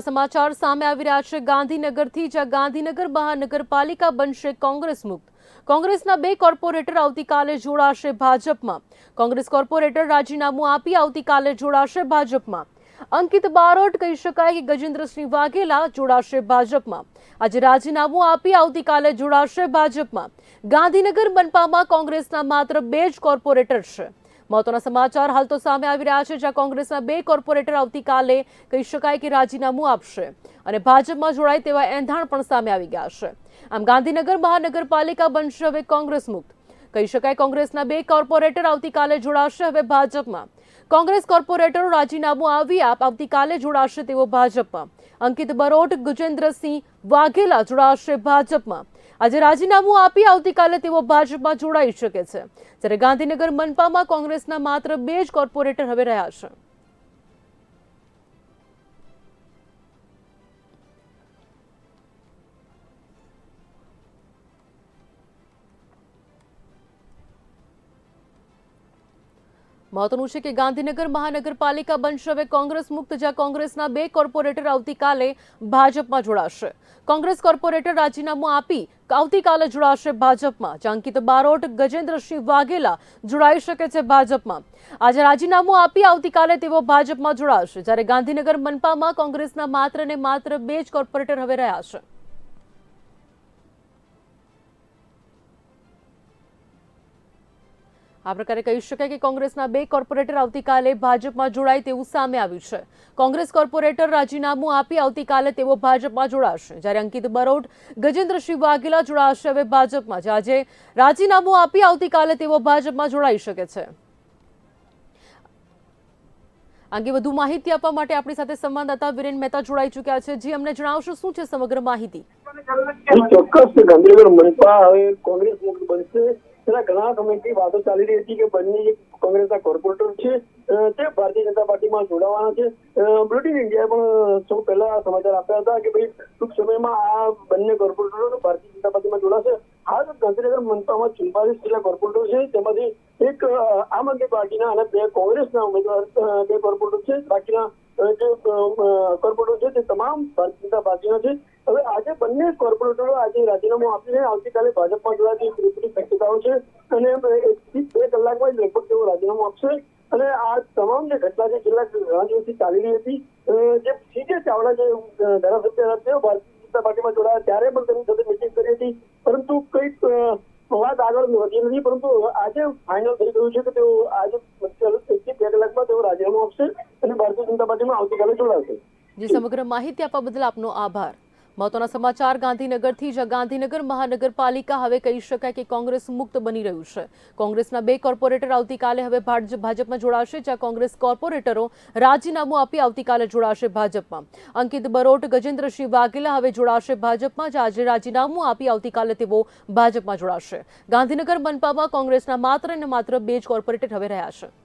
સમાચાર સામે આવી રહ્યા છે. ગાંધીનગરથી જ્યાં ગાંધીનગર મહાનગરપાલિકા બનશે કોંગ્રેસ મુક્ત. કોંગ્રેસના બે કોર્પોરેટર આવતીકાલે જોડાશે ભાજપમાં. કોંગ્રેસ કોર્પોરેટર રાજીનામું આપી આવતીકાલે જોડાશે ભાજપમાં. અંકિત બારોટ કહી શકાય કે ગજેન્દ્રસિંહ વાઘેલા જોડાશે ભાજપમાં. આજે રાજીનામું આપી આવતીકાલે જોડાશે ભાજપમાં. ગાંધીનગર મનપામાં કોંગ્રેસના માત્ર બે જ કોર્પોરેટર છે. મહત્વના સમાચાર હાલ તો સામે આવી રહ્યા છે, જ્યાં કોંગ્રેસના બે કોર્પોરેટર આવતીકાલે કહી શકાય કે રાજીનામું આપશે અને ભાજપમાં જોડાય તેવા એંધાણ પણ સામે આવી ગયા છે. આમ ગાંધીનગર મહાનગરપાલિકા બનશે હવે કોંગ્રેસ મુક્ત. કહી શકાય કોંગ્રેસના બે કોર્પોરેટર આવતીકાલે જોડાશે હવે ભાજપમાં. કોંગ્રેસ કોર્પોરેટરો રાજીનામું આવી આપ આવતીકાલે જોડાશે તેવો ભાજપમાં. અંકિત બરોટ, ગજેન્દ્રસિંહ વાઘેલા જોડાશે ભાજપમાં. આજે રાજીનામું આપી આવતીકાલે તેઓ ભાજપમાં જોડાઈ શકે છે. જ્યારે ગાંધીનગર મનપામાં કોંગ્રેસના માત્ર બે જ કોર્પોરેટર હવે રહ્યા છે. મહત્વનું છે કે ગાંધીનગર મહાનગરપાલિકા બનશે. હવે કોંગ્રેસ મુક્ત, જ્યાં કોંગ્રેસના બે કોર્પોરેટર આવતીકાલે ભાજપમાં જોડાશે. કોંગ્રેસ કોર્પોરેટર રાજીનામું આપી આવતીકાલે જોડાશે ભાજપમાં. જ્યાં અંકિત બારોટ ગજેન્દ્રસિંહ વાઘેલા જોડાઈ શકે છે ભાજપમાં. આજે રાજીનામું આપી આવતીકાલે તેઓ ભાજપમાં જોડાશે. જ્યારે ગાંધીનગર મનપામાં કોંગ્રેસના માત્ર ને માત્ર બે જ કોર્પોરેટર હવે રહ્યા છે. આ પ્રકારે કહી શકાય કે કોંગ્રેસના બે કોર્પોરેટર આવતીકાલે ભાજપમાં જોડાય તેવું સામે આવ્યું છે. કોંગ્રેસ કોર્પોરેટર રાજીનામું આપી આવતીકાલે તેઓ ભાજપમાં જોડાશે. જ્યારે અંકિત બરોટ ગજેન્દ્રસિંહ વાઘેલા જોડાશે હવે ભાજપમાં આજે રાજીનામું આપી આવતીકાલે તેઓ ભાજપમાં જોડાઈ શકે છે. અંગે વધુ માહિતી આપવા માટે આપણી સાથે સંવાદદાતા વિરેન મહેતા જોડાઈ ચુક્યા છે. જી, અમને જણાવશો શું છે સમગ્ર માહિતી? ચોક્કસ ગાંધીનગર મનપા હવે કોંગ્રેસ મુક્ત બનશે. તેના ઘણા સમયથી વાતો ચાલી રહી હતી કે બંને કોંગ્રેસના કોર્પોરેટર છે તે ભારતીય જનતા પાર્ટીમાં જોડાવાના છે. બુલેટિન ઇન્ડિયાએ પણ સૌ પહેલા સમાચાર આપ્યા હતા કે ભાઈ, ટૂંક સમયમાં આ બંને કોર્પોરેટરો ભારતીય જનતા પાર્ટીમાં જોડાશે. હાલ ગાંધીનગર મનપામાં ચુમ્બાલીસ જેટલા કોર્પોરેટર છે, તેમાંથી એક આમ આદમી પાર્ટીના અને બે કોંગ્રેસના ઉમેદવાર બે કોર્પોરેટર છે. બાકીના જે કોર્પોરેટર છે, તે તમામ ભારતીય જનતા પાર્ટીના છે. હવે આજે બંને કોર્પોરેટરો આજે રાજીનામું આપીને આવતીકાલે ભાજપમાં જોડાતી પૂરેપૂરી શક્યતાઓ છે અને એકથી બે કલાકમાં લગભગ તેઓ રાજીનામું આપશે. અને આ તમામ જે ઘટના છે, છેલ્લા ઘણા દિવસથી ચાલી રહી હતી જે સીજે ચાવડા જે ધારાસભ્ય હતા તેઓ ભારતીય જનતા પાર્ટીમાં જોડાયા, ત્યારે પણ તેમની સાથે મિટિંગ કરી હતી. પરંતુ કંઈક વાત આગળ વધી નથી, પરંતુ આજે ફાઇનલ થઈ ગયું છે કે તેઓ આજે એકથી બે કલાકમાં તેઓ રાજીનામું આપશે અને ભારતીય જનતા પાર્ટીમાં આવતીકાલે જોડાશે. જે, સમગ્ર માહિતી આપવા બદલ આપનો આભાર. મહત્વના સમાચાર, ગાંધીનગરથી જ્યાં ગાંધીનગર મહાનગરપાલિકા હવે કહી શકાય કે કોંગ્રેસ મુક્ત બની રહ્યું છે. કોંગ્રેસના બે કોર્પોરેટર આવતીકાલે હવે ભાજ- ભાજપમાં જોડાશે, જ્યાં કોંગ્રેસ કોર્પોરેટરો રાજીનામું આપી આવતીકાલે જોડાશે ભાજપમાં. અંકિત બરોટ, ગજેન્દ્રસિંહ વાઘેલા હવે જોડાશે ભાજપમાં, જ્યાં આજે રાજીનામું આપી આવતીકાલે તેઓ ભાજપમાં જોડાશે. ગાંધીનગર મનપામાં કોંગ્રેસના માત્ર ને માત્ર બે જ કોર્પોરેટર હવે રહ્યા છે.